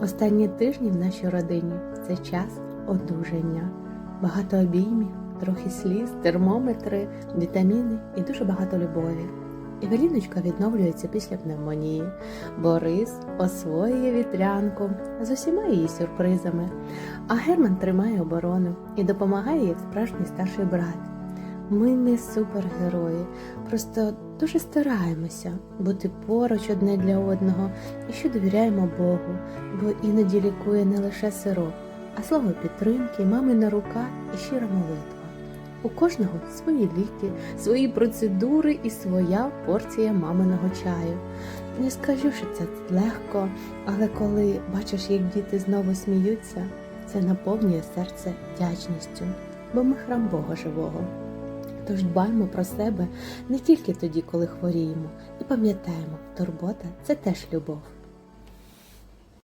Останні тижні в нашій родині це час одужання. Багато обіймів, трохи сліз, термометри, вітаміни і дуже багато любові. Евеліночка відновлюється після пневмонії. Борис освоює вітрянку з усіма її сюрпризами. А Герман тримає оборону і допомагає як справжній старший брат. Ми не супергерої, просто дуже стараємося бути поруч одне для одного і що довіряємо Богу, бо іноді лікує не лише сироп, а слово підтримки, мамина рука і щира молитва. У кожного свої ліки, свої процедури і своя порція маминого чаю. Не скажу, що це легко, але коли бачиш, як діти знову сміються, це наповнює серце вдячністю, бо ми храм Бога живого. Тож дбаймо про себе не тільки тоді, коли хворіємо, і пам'ятаємо, турбота це теж любов.